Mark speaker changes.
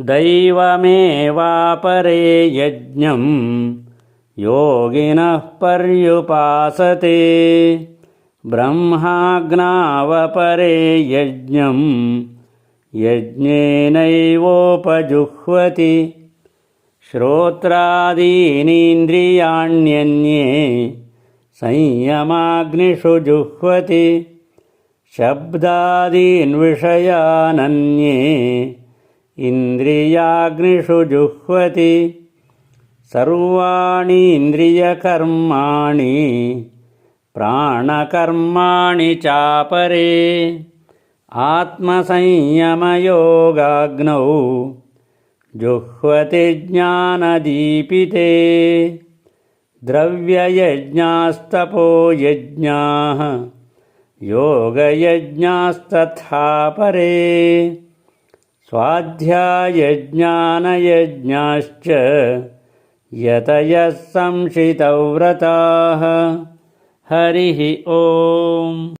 Speaker 1: दैवमेवापरे यज्ञं योगिनः पर्युपासते। ब्रह्माग्नावपरे यज्ञं यज्ञेनैवोपजुह्वति। श्रोत्रादीनीन्द्रियाण्यन्ये संयमाग्निषु जुह्वति। शब्दादीन् विषयानन्ये इन्द्रियाग्निषु जुह्वति। सर्वाणि इन्द्रियकर्माणि प्राणकर्माणि चापरे। आत्मसंयमयोगाग्नौ जुह्वति ज्ञानदीपिते। द्रव्ययज्ञास्तपो यज्ञाः योगयज्ञास्तथा परे स्वाध्यायज्ञानयज्ञाश्च यतयः संशितव्रताः। हरिः ओम्